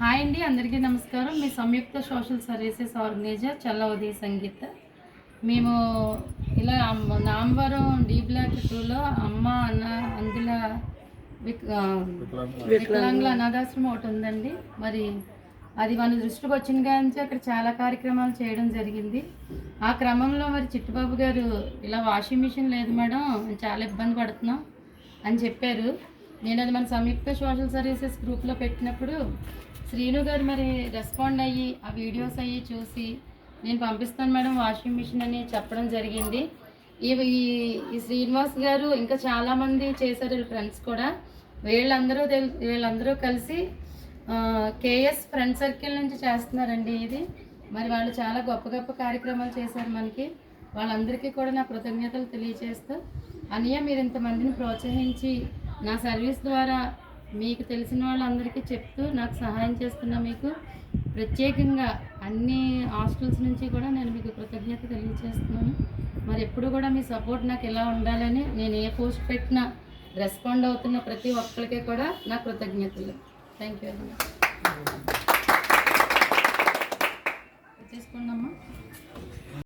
Hi అండి అందరికీ నమస్కారం. మీ Samyukta social services organiser Challavadi Sangeetha. మేము ఇలా అమ్మ- నామవరం డి బ్లాక్ టూలో అమ్మ అన్న అందుల వికలాంగుల అనాథాశ్రమం ఒకటి ఉందండి. మరి అది మన దృష్టికి వచ్చిన కానీ అక్కడ చాలా కార్యక్రమాలు చేయడం జరిగింది. ఆ క్రమంలో మరి చిట్టుబాబు గారు ఇలా వాషింగ్ మిషన్ లేదు మేడం చాలా ఇబ్బంది పడుతున్నాం అని చెప్పారు. నేను అది మన సంయుక్త సోషల్ సర్వీసెస్ గ్రూప్లో పెట్టినప్పుడు శ్రీను గారు మరి రెస్పాండ్ అయ్యి ఆ వీడియోస్ అయ్యి చూసి నేను పంపిస్తాను మేడం వాషింగ్ మిషన్ అని చెప్పడం జరిగింది. ఈ ఈ- ఈ శ్రీనివాస్ గారు ఇంకా చాలామంది చేశారు వీళ్ళ ఫ్రెండ్స్ కూడా. వీళ్ళందరూ వీళ్ళందరూ కలిసి కేఎస్ ఫ్రెండ్ సర్కిల్ నుంచి చేస్తున్నారండి ఇది. మరి వాళ్ళు చాలా గొప్ప గొప్ప కార్యక్రమాలు చేశారు మనకి. వాళ్ళందరికీ కూడా నా కృతజ్ఞతలు తెలియజేస్తూ అనియా మీరు ఇంతమందిని ప్రోత్సహించి నా సర్వీస్ ద్వారా మీకు తెలిసిన వాళ్ళందరికీ చెప్తూ నాకు సహాయం చేస్తున్న మీకు ప్రత్యేకంగా అన్ని హాస్టల్స్ నుంచి కూడా నేను మీకు కృతజ్ఞత తెలియజేస్తున్నాను. మరి ఎప్పుడు కూడా మీ సపోర్ట్ నాకు ఎలా ఉండాలని నేను ఏ పోస్ట్ పెట్టినా రెస్పాండ్ అవుతున్న ప్రతి ఒక్కరికి కూడా నా కృతజ్ఞతలు. Thank you very much